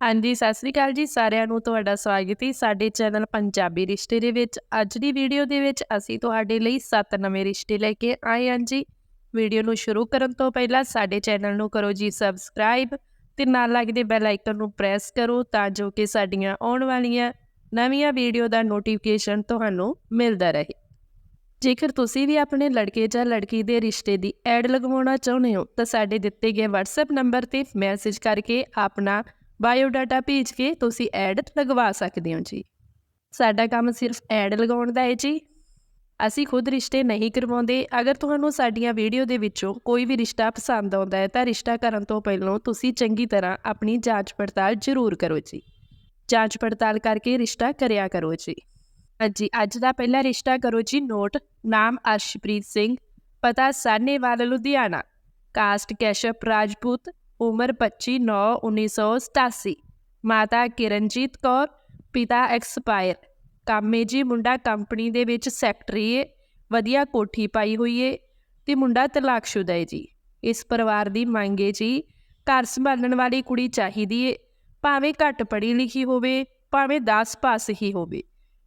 ਹਾਂਜੀ, ਸਤਿ ਸ੍ਰੀ ਅਕਾਲ ਜੀ ਸਾਰਿਆਂ ਨੂੰ ਤੁਹਾਡਾ ਸਵਾਗਤ ਹੈ ਸਾਡੇ ਚੈਨਲ ਪੰਜਾਬੀ ਰਿਸ਼ਤੇ ਦੇ ਵਿੱਚ। ਅੱਜ ਦੀ ਵੀਡੀਓ ਦੇ ਵਿੱਚ ਅਸੀਂ ਤੁਹਾਡੇ ਲਈ 7 ਨਵੇਂ ਰਿਸ਼ਤੇ ਲੈ ਕੇ ਆਏ ਹਾਂ ਜੀ। ਵੀਡੀਓ ਨੂੰ ਸ਼ੁਰੂ ਕਰਨ ਤੋਂ ਪਹਿਲਾਂ ਸਾਡੇ ਚੈਨਲ ਨੂੰ ਕਰੋ ਜੀ ਸਬਸਕ੍ਰਾਈਬ ਤੇ ਨਾਲ ਲੱਗਦੇ ਬੈਲ ਆਈਕਨ ਨੂੰ ਪ੍ਰੈਸ ਕਰੋ ਤਾਂ ਜੋ ਕਿ ਸਾਡੀਆਂ ਆਉਣ ਵਾਲੀਆਂ ਨਵੀਆਂ ਵੀਡੀਓ ਦਾ ਨੋਟੀਫਿਕੇਸ਼ਨ ਤੁਹਾਨੂੰ ਮਿਲਦਾ ਰਹੇ। ਜੇਕਰ ਤੁਸੀਂ ਵੀ ਆਪਣੇ ਲੜਕੇ ਜਾਂ ਲੜਕੀ ਦੇ ਰਿਸ਼ਤੇ ਦੀ ਐਡ ਲਗਵਾਉਣਾ ਚਾਹੁੰਦੇ ਹੋ ਤਾਂ ਸਾਡੇ ਦਿੱਤੇ ਗਏ WhatsApp ਨੰਬਰ ਤੇ ਮੈਸੇਜ ਕਰਕੇ ਆਪਣਾ ਬਾਇਓਡਾਟਾ ਭੇਜ ਕੇ ਤੁਸੀਂ ਐਡ ਲਗਵਾ ਸਕਦੇ ਹੋ ਜੀ। ਸਾਡਾ ਕੰਮ ਸਿਰਫ ਐਡ ਲਗਾਉਣ ਦਾ ਹੈ ਜੀ। ਅਸੀਂ ਖੁਦ ਰਿਸ਼ਤੇ ਨਹੀਂ ਕਰਵਾਉਂਦੇ। ਅਗਰ ਤੁਹਾਨੂੰ ਸਾਡੀਆਂ ਵੀਡੀਓ ਦੇ ਵਿੱਚੋਂ ਕੋਈ ਵੀ ਰਿਸ਼ਤਾ ਪਸੰਦ ਆਉਂਦਾ ਹੈ ਤਾਂ ਰਿਸ਼ਤਾ ਕਰਨ ਤੋਂ ਪਹਿਲਾਂ ਤੁਸੀਂ ਚੰਗੀ ਤਰ੍ਹਾਂ ਆਪਣੀ ਜਾਂਚ ਪੜਤਾਲ ਜ਼ਰੂਰ ਕਰੋ ਜੀ। ਜਾਂਚ ਪੜਤਾਲ ਕਰਕੇ ਰਿਸ਼ਤਾ ਕਰਿਆ ਕਰੋ ਜੀ। ਹਾਂਜੀ, ਅੱਜ ਦਾ ਪਹਿਲਾ ਰਿਸ਼ਤਾ ਕਰੋ ਜੀ ਨੋਟ। ਨਾਮ ਅਰਸ਼ਪ੍ਰੀਤ ਸਿੰਘ। ਪਤਾ ਸਾਨੇਵਾਲ ਲੁਧਿਆਣਾ। ਕਾਸਟ ਕੈਸ਼ਪ ਰਾਜਪੂਤ। ਉਮਰ 25/9/1987 ਮਾਤਾ ਕਿਰਨਜੀਤ ਕੌਰ, ਪਿਤਾ ਐਕਸਪਾਇਰ। ਕਾਮੇ ਜੀ ਮੁੰਡਾ ਕੰਪਨੀ ਦੇ ਵਿੱਚ ਸੈਕਟਰੀ ਏ। ਵਧੀਆ ਕੋਠੀ ਪਾਈ ਹੋਈ ਏ ਤੇ ਮੁੰਡਾ ਤਲਾਕਸ਼ੁਦਾ ਏ ਜੀ। ਇਸ ਪਰਿਵਾਰ ਦੀ ਮੰਗ ਏ ਜੀ, ਘਰ ਸੰਭਾਲਣ ਵਾਲੀ ਕੁੜੀ ਚਾਹੀਦੀ ਏ। ਭਾਵੇਂ ਘੱਟ ਪੜ੍ਹੀ ਲਿਖੀ ਹੋਵੇ, ਭਾਵੇਂ 10 ਪਾਸ ਹੀ ਹੋਵੇ।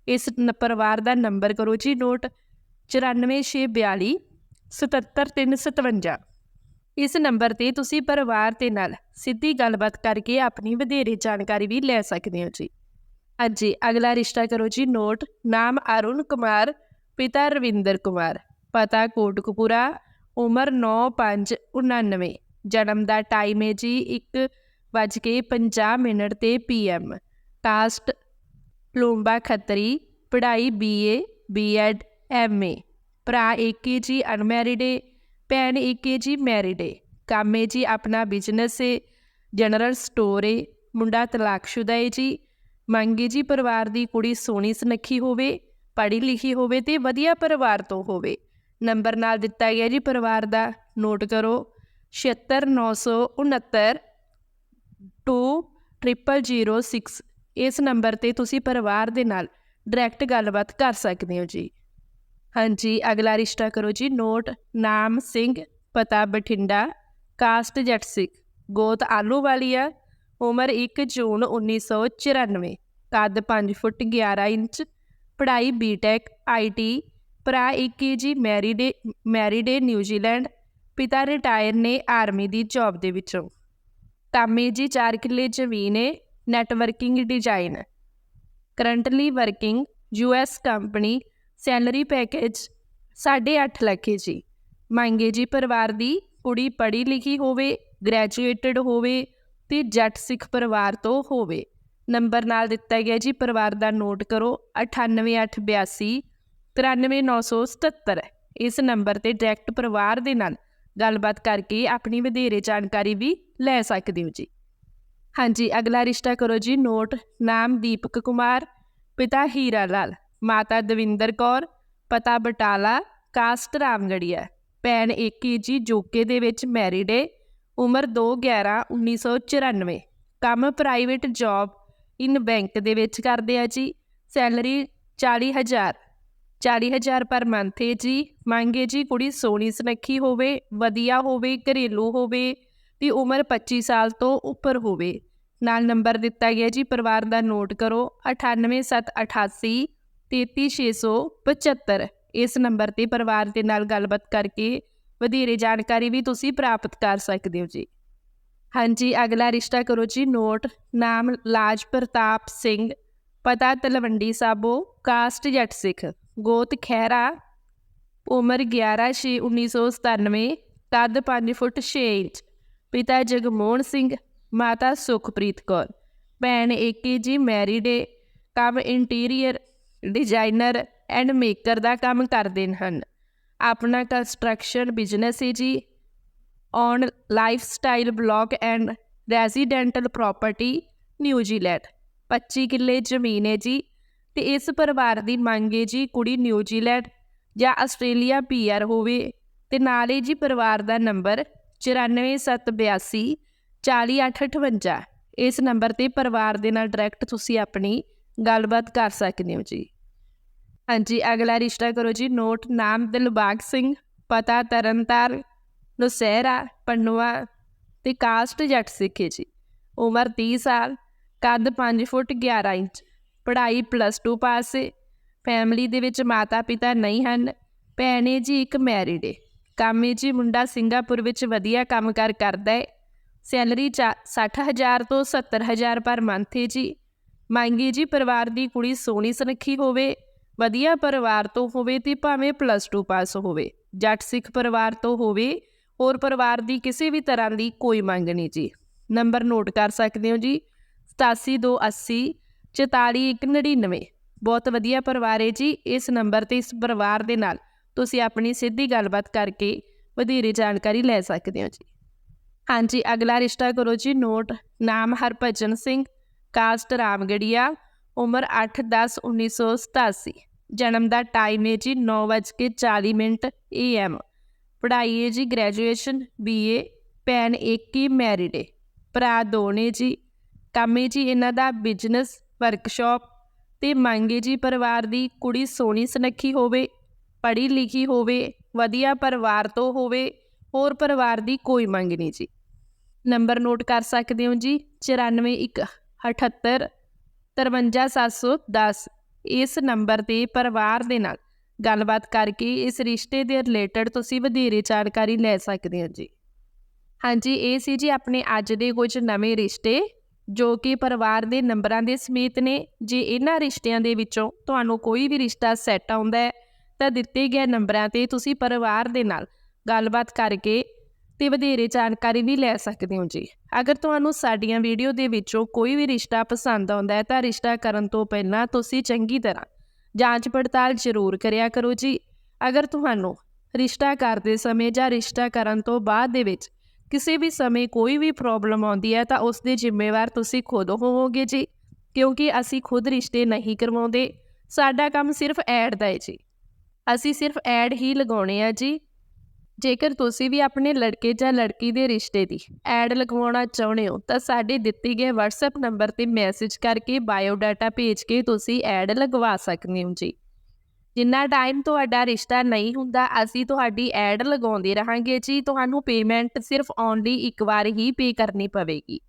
ਇਸ ਪਰਿਵਾਰ ਦਾ ਨੰਬਰ ਕਰੋ ਜੀ ਨੋਟ 94642 77357 ਇਸ ਨੰਬਰ ਤੇ ਤੁਸੀਂ ਪਰਿਵਾਰ ਦੇ ਨਾਲ ਸਿੱਧੀ ਗੱਲਬਾਤ ਕਰਕੇ ਆਪਣੀ ਵਧੇਰੇ ਜਾਣਕਾਰੀ ਵੀ ਲੈ ਸਕਦੇ ਹੋ ਜੀ। ਹਾਂਜੀ, ਅਗਲਾ ਰਿਸ਼ਤਾ ਕਰੋ ਜੀ ਨੋਟ, ਨਾਮ ਅਰੁਣ ਕੁਮਾਰ, ਪਿਤਾ ਰਵਿੰਦਰ ਕੁਮਾਰ, ਪਤਾ ਕੋਟਕਪੂਰਾ, ਉਮਰ 9599 ਜਨਮ ਦਾ ਟਾਈਮ ਹੈ ਜੀ 1:50 ਮਿੰਟ ਤੇ ਪੀਐਮ ਕਾਸਟ ਪਲੋਂਬਾ ਖੱਤਰੀ, ਪੜ੍ਹਾਈ ਬੀਏ ਬੀਐਡ ਐਮਏ ਭਰਾ ਇੱਕ ਹੀ ਜੀ, ਅਨਮੈਰਿਡ ਏ ਭੈਣ ਇੱਕ ਏ ਜੀ ਮੈਰਿਡ ਏ। ਕੰਮ ਏ ਜੀ ਆਪਣਾ ਬਿਜ਼ਨਸ ਏ। ਜਨਰਲ ਸਟੋਰ ਏ। ਮੁੰਡਾ ਤਲਾਕਸ਼ੁਦਾ ਏ ਜੀ। ਮੰਗੇ ਜੀ ਪਰਿਵਾਰ ਦੀ ਕੁੜੀ ਸੋਹਣੀ ਸੁਨੱਖੀ ਹੋਵੇ, ਪੜ੍ਹੀ ਲਿਖੀ ਹੋਵੇ ਤੇ ਵਧੀਆ ਪਰਿਵਾਰ ਤੋਂ ਹੋਵੇ। ਨੰਬਰ ਨਾਲ ਦਿੱਤਾ ਗਿਆ ਜੀ ਪਰਿਵਾਰ ਦਾ। ਨੋਟ ਕਰੋ। 76969 20006 ਇਸ ਨੰਬਰ ਤੇ ਤੁਸੀਂ ਪਰਿਵਾਰ ਦੇ ਨਾਲ ਡਾਇਰੈਕਟ ਗੱਲਬਾਤ ਕਰ ਸਕਦੇ ਹੋ ਜੀ। ਹਾਂਜੀ, ਅਗਲਾ ਰਿਸ਼ਤਾ ਕਰੋ ਜੀ। ਨੋਟ, ਨਾਮ, ਸਿੰਘ, ਪਤਾ, ਬਠਿੰਡਾ। ਕਾਸਟ ਜੱਟ ਸਿੱਖ ਗੋਤ ਆਲੂ ਵਾਲੀ ਆ ਉਮਰ 1 ਜੂਨ 1994 ਕੱਦ 5 ਫੁੱਟ 11 ਇੰਚ। ਪੜ੍ਹਾਈ ਬੀਟੈਕ ਆਈਟੀ ਭਰਾ 21 ਜੀ ਮੈਰੀਡੇ ਮੈਰੀਡੇ ਨਿਊਜ਼ੀਲੈਂਡ ਪਿਤਾ ਰਿਟਾਇਰ ਨੇ ਆਰਮੀ ਦੀ ਜੌਬ ਦੇ ਵਿੱਚੋਂ। ਤਾਮੇ ਜੀ 4 ਕਿੱਲੇ ਜ਼ਮੀਨ ਹੈ networking design. Currently working US company. Salary package 8.5 lakh ਹੈ ਜੀ। ਮੰਗੇ ਜੀ ਪਰਿਵਾਰ ਦੀ ਕੁੜੀ ਪੜ੍ਹੀ ਲਿਖੀ ਹੋਵੇ ਗ੍ਰੈਜੂਏਟਡ ਹੋਵੇ ਤੇ ਜੱਟ ਸਿੱਖ ਪਰਿਵਾਰ ਤੋਂ ਹੋਵੇ। ਨੰਬਰ ਨਾਲ ਦਿੱਤਾ ਗਿਆ ਜੀ ਪਰਿਵਾਰ ਦਾ ਨੋਟ ਕਰੋ 98882 93977 ਇਸ ਨੰਬਰ ਤੇ ਡਾਇਰੈਕਟ ਪਰਿਵਾਰ ਦੇ ਨਾਲ ਗੱਲਬਾਤ ਕਰਕੇ ਆਪਣੀ ਵਧੇਰੇ ਜਾਣਕਾਰੀ ਵੀ ਲੈ ਸਕਦੇ ਹੋ ਜੀ। ਹਾਂਜੀ, ਅਗਲਾ ਰਿਸ਼ਤਾ ਕਰੋ ਜੀ ਨੋਟ, ਨਾਮ ਦੀਪਕ ਕੁਮਾਰ, ਪਿਤਾ ਹੀਰਾ ਲਾਲ। ਮਾਤਾ ਦਵਿੰਦਰ ਕੌਰ, ਪਤਾ ਬਟਾਲਾ, ਕਾਸਟ ਰਾਮਗੜੀਆ। ਭੈਣ ਏਕੀ ਜੀ ਜੋਕੇ ਦੇ ਵਿੱਚ ਮੈਰਿਡ ਏ, ਉਮਰ 2/11/1994 ਕੰਮ ਪ੍ਰਾਈਵੇਟ ਜੌਬ ਇਨ ਬੈਂਕ ਦੇ ਵਿੱਚ ਕਰਦੇ ਆ ਜੀ ਸੈਲਰੀ 40000 40000 ਪਰ ਮੰਥ ਹੈ ਜੀ, ਮੰਗੇ ਜੀ ਕੁੜੀ ਸੋਹਣੀ ਸੁਨੱਖੀ ਹੋਵੇ, ਵਧੀਆ ਹੋਵੇ, ਘਰੇਲੂ ਹੋਵੇ, ਤੇ ਉਮਰ 25 ਸਾਲ ਤੋਂ ਉੱਪਰ ਹੋਵੇ। ਨਾਲ ਨੰਬਰ ਦਿੱਤਾ ਗਿਆ ਜੀ, ਪਰਿਵਾਰ ਦਾ ਨੋਟ ਕਰੋ 98788 33675 ਇਸ ਨੰਬਰ ਤੇ ਪਰਿਵਾਰ ਦੇ ਨਾਲ ਗੱਲਬਾਤ ਕਰਕੇ ਵਧੇਰੇ ਜਾਣਕਾਰੀ ਵੀ ਤੁਸੀਂ ਪ੍ਰਾਪਤ ਕਰ ਸਕਦੇ ਹੋ ਜੀ। ਹਾਂਜੀ, ਅਗਲਾ ਰਿਸ਼ਤਾ ਕਰੋ ਜੀ, ਨੋਟ, ਨਾਮ ਲਾਜ ਪ੍ਰਤਾਪ ਸਿੰਘ, ਪਤਾ ਤਲਵੰਡੀ ਸਾਬੋ, ਕਾਸਟ ਜੱਟ ਸਿੱਖ, ਗੋਤ ਖਹਿਰਾ, ਉਮਰ 11/6/1997 ਕੱਦ 5 ਫੁੱਟ 6 ਇੰਚ, ਪਿਤਾ ਜਗਮੋਹਨ ਸਿੰਘ, ਮਾਤਾ ਸੁਖਪ੍ਰੀਤ ਕੌਰ, ਭੈਣ ਏਕੇ ਜੀ ਮੈਰਿਡ ਏ ਕੰਮ ਇੰਟੀਰੀਅਰ ਡਿਜ਼ਾਈਨਰ ਐਂਡ ਮੇਕਰ ਦਾ ਕੰਮ ਕਰਦੇ ਹਨ। ਆਪਣਾ ਕੰਸਟਰਕਸ਼ਨ ਬਿਜ਼ਨਸ ਹੈ ਜੀ। On lifestyle block and residential property New Zealand 25 ਕਿੱਲੇ ਜ਼ਮੀਨ ਹੈ ਜੀ। ਤੇ ਇਸ ਪਰਿਵਾਰ ਦੀ ਮੰਗ ਹੈ ਜੀ ਕੁੜੀ ਨਿਊਜ਼ੀਲੈਂਡ ਜਾਂ ਆਸਟ੍ਰੇਲੀਆ ਪੀਆਰ ਹੋਵੇ। ਤੇ ਨਾਲ ਹੀ ਜੀ ਪਰਿਵਾਰ ਦਾ ਨੰਬਰ 94782 40858 ਇਸ ਨੰਬਰ ਤੇ ਪਰਿਵਾਰ ਦੇ ਨਾਲ ਡਾਇਰੈਕਟ ਤੁਸੀਂ ਆਪਣੀ ਗੱਲਬਾਤ ਕਰ ਸਕਦੇ ਹੋ ਜੀ। ਹਾਂਜੀ, ਅਗਲਾ ਰਿਸ਼ਤਾ ਕਰੋ ਜੀ, ਨੋਟ ਨਾਮ ਦਿਲਬਾਗ ਸਿੰਘ, ਪਤਾ ਤਰਨਤਾਰ, ਨੁਸਹਿਰਾ ਪੰਨੂਆ ਤੇ ਕਾਸਟ ਜੱਟ ਸਿੱਖੇ ਜੀ। ਉਮਰ 30 ਸਾਲ ਕੱਦ 5 ਫੁੱਟ 11 ਇੰਚ, ਪੜ੍ਹਾਈ ਪਲੱਸ 2 ਪਾਸ ਹੈ ਫੈਮਿਲੀ ਦੇ ਵਿੱਚ ਮਾਤਾ ਪਿਤਾ ਨਹੀਂ ਹਨ, ਭੈਣੇ ਜੀ, ਇੱਕ ਮੈਰਿਡ ਹੈ ਕੰਮ ਜੀ, ਮੁੰਡਾ ਸਿੰਗਾਪੁਰ ਵਿੱਚ ਵਧੀਆ ਕੰਮ ਕੰਮਕਾਰ ਕਰਦਾ ਹੈ ਸੈਲਰੀ 60000 ਤੋਂ 70000 ਪਰ ਮੰਥ ਹੈ ਜੀ। ਮੰਗੀ ਜੀ, ਪਰਿਵਾਰ ਦੀ ਕੁੜੀ ਸੋਹਣੀ ਸੁਨੱਖੀ ਹੋਵੇ, ਵਧੀਆ ਪਰਿਵਾਰ ਤੋਂ ਹੋਵੇ ਤੇ ਭਾਵੇਂ ਪਲੱਸ 2 ਪਾਸ ਹੋਵੇ। ਜੱਟ ਸਿੱਖ ਪਰਿਵਾਰ ਤੋਂ ਹੋਵੇ, ਹੋਰ ਪਰਿਵਾਰ ਦੀ ਕਿਸੇ ਵੀ ਤਰ੍ਹਾਂ ਦੀ ਕੋਈ ਮੰਗ ਨਹੀਂ ਜੀ। ਨੰਬਰ ਨੋਟ ਕਰ ਸਕਦੇ ਹੋ ਜੀ 8780 44199 ਬਹੁਤ ਵਧੀਆ ਪਰਿਵਾਰ ਹੈ ਜੀ, ਇਸ ਨੰਬਰ ਤੇ ਇਸ ਪਰਿਵਾਰ ਦੇ ਨਾਲ ਤੁਸੀਂ ਆਪਣੀ ਸਿੱਧੀ ਗੱਲਬਾਤ ਕਰਕੇ ਵਧੇਰੇ ਜਾਣਕਾਰੀ ਲੈ ਸਕਦੇ ਹੋ ਜੀ। ਹਾਂਜੀ, ਅਗਲਾ ਰਿਸ਼ਤਾ ਕਰੋ ਜੀ ਨੋਟ ਨਾਮ ਹਰਭਜਨ ਸਿੰਘ ਕਾਸਟ ਰਾਮਗੜੀਆ, ਉਮਰ 8/10/1987 ਜਨਮ ਦਾ ਟਾਈਮ ਹੈ ਜੀ 9:40 ਮਿੰਟ ਏਐਮ ਪੜ੍ਹਾਈ ਹੈ ਜੀ ਗ੍ਰੈਜੂਏਸ਼ਨ ਬੀਏ ਭੈਣ ਇੱਕ ਹੀ ਮੈਰਿਡ ਹੈ। ਭਰਾ ਦੋ ਨੇ ਜੀ। ਕੰਮ ਹੈ ਜੀ ਇਹਨਾਂ ਦਾ ਬਿਜ਼ਨਸ ਵਰਕਸ਼ਾਪ ਤੇ ਮੰਗੇ ਜੀ ਪਰਿਵਾਰ ਦੀ ਕੁੜੀ ਸੋਹਣੀ ਸੁਨੱਖੀ ਹੋਵੇ, ਪੜ੍ਹੀ ਲਿਖੀ ਹੋਵੇ, ਵਧੀਆ ਪਰਿਵਾਰ ਤੋਂ ਹੋਵੇ, ਹੋਰ ਪਰਿਵਾਰ ਦੀ ਕੋਈ ਮੰਗ ਨਹੀਂ ਜੀ। ਨੰਬਰ ਨੋਟ ਕਰ ਸਕਦੇ ਹੋ ਜੀ 9478 53710 ਇਸ ਨੰਬਰ ਤੇ ਪਰਿਵਾਰ ਦੇ ਨਾਲ ਗੱਲਬਾਤ ਕਰਕੇ ਇਸ ਰਿਸ਼ਤੇ ਦੇ ਰਿਲੇਟਡ ਤੁਸੀਂ ਵਧੇਰੇ ਜਾਣਕਾਰੀ ਲੈ ਸਕਦੇ ਹੋ ਜੀ। ਹਾਂਜੀ, ਇਹ ਸੀ ਜੀ ਆਪਣੇ ਅੱਜ ਦੇ ਕੁਝ ਨਵੇਂ ਰਿਸ਼ਤੇ ਜੋ ਕਿ ਪਰਿਵਾਰ ਦੇ ਨੰਬਰਾਂ ਦੇ ਸਮੇਤ ਨੇ। ਜੇ ਇਹਨਾਂ ਰਿਸ਼ਤਿਆਂ ਦੇ ਵਿੱਚੋਂ ਤੁਹਾਨੂੰ ਕੋਈ ਵੀ ਰਿਸ਼ਤਾ ਸੈੱਟ ਆਉਂਦਾ ਹੈ ਤਾਂ ਦਿੱਤੇ ਗਏ ਨੰਬਰਾਂ ਤੇ ਤੁਸੀਂ ਪਰਿਵਾਰ ਦੇ ਨਾਲ ਗੱਲਬਾਤ ਕਰਕੇ ਤੇ ਵਧੇਰੇ ਜਾਣਕਾਰੀ ਵੀ ਲੈ ਸਕਦੇ ਹੋ ਜੀ। ਅਗਰ ਤੁਹਾਨੂੰ ਸਾਡੀਆਂ ਵੀਡੀਓ ਦੇ ਵਿੱਚੋਂ ਕੋਈ ਵੀ ਰਿਸ਼ਤਾ ਪਸੰਦ ਆਉਂਦਾ ਹੈ, ਤਾਂ ਰਿਸ਼ਤਾ ਕਰਨ ਤੋਂ ਪਹਿਲਾਂ ਤੁਸੀਂ ਚੰਗੀ ਤਰ੍ਹਾਂ ਜਾਂਚ ਪੜਤਾਲ ਜ਼ਰੂਰ ਕਰਿਆ ਕਰੋ ਜੀ। ਅਗਰ ਤੁਹਾਨੂੰ ਰਿਸ਼ਤਾ ਕਰਦੇ ਸਮੇਂ ਜਾਂ ਰਿਸ਼ਤਾ ਕਰਨ ਤੋਂ ਬਾਅਦ ਦੇ ਵਿੱਚ ਕਿਸੇ ਵੀ ਸਮੇਂ ਕੋਈ ਵੀ ਪ੍ਰੋਬਲਮ ਆਉਂਦੀ ਹੈ, ਤਾਂ ਉਸ ਦੇ ਜ਼ਿੰਮੇਵਾਰ ਤੁਸੀਂ ਖੁਦ ਹੋਵੋਗੇ ਜੀ। ਕਿਉਂਕਿ ਅਸੀਂ ਖੁਦ ਰਿਸ਼ਤੇ ਨਹੀਂ ਕਰਵਾਉਂਦੇ। ਸਾਡਾ ਕੰਮ ਸਿਰਫ ਐਡ ਦਾ ਹੈ ਜੀ। ਅਸੀਂ ਸਿਰਫ ਐਡ ਹੀ ਲਗਾਉਣੇ ਆ ਜੀ। ਜੇਕਰ ਤੁਸੀਂ ਵੀ ਆਪਣੇ ਲੜਕੇ ਜਾਂ ਲੜਕੀ ਦੇ ਰਿਸ਼ਤੇ ਦੀ ਐਡ ਲਗਵਾਉਣਾ ਚਾਹੁੰਦੇ ਹੋ, ਤਾਂ ਸਾਡੇ ਦਿੱਤੇ ਗਏ WhatsApp ਨੰਬਰ ਤੇ ਮੈਸੇਜ ਕਰਕੇ ਬਾਇਓ ਡਾਟਾ ਭੇਜ ਕੇ ਤੁਸੀਂ ਐਡ ਲਗਵਾ ਸਕਦੇ ਹੋ ਜੀ। ਜਿੰਨਾ ਟਾਈਮ ਤੁਹਾਡਾ ਰਿਸ਼ਤਾ ਨਹੀਂ ਹੁੰਦਾ, ਅਸੀਂ ਤੁਹਾਡੀ ਐਡ ਲਗਾਉਂਦੇ ਰਹਾਂਗੇ ਜੀ। ਤੁਹਾਨੂੰ ਪੇਮੈਂਟ ਸਿਰਫ ਓਨਲੀ ਇੱਕ ਵਾਰ ਹੀ ਪੇ ਕਰਨੀ ਪਵੇਗੀ।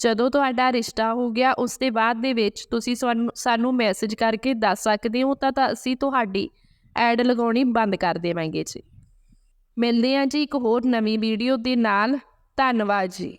ਜਦੋਂ ਤੁਹਾਡਾ ਰਿਸ਼ਤਾ ਹੋ ਗਿਆ, ਉਸ ਦੇ ਬਾਅਦ ਦੇ ਵਿੱਚ ਤੁਸੀਂ ਸਾਨੂੰ ਸਾਨੂੰ ਮੈਸੇਜ ਕਰਕੇ ਦੱਸ ਸਕਦੇ ਹੋ, ਤਾਂ ਅਸੀਂ ਤੁਹਾਡੀ ਐਡ ਲਗਾਉਣੀ ਬੰਦ ਕਰ ਦੇਵਾਂਗੇ ਜੀ। ਮਿਲਦੇ ਹਾਂ ਜੀ ਇੱਕ ਹੋਰ ਨਵੀਂ ਵੀਡੀਓ ਦੇ ਨਾਲ। ਧੰਨਵਾਦ ਜੀ।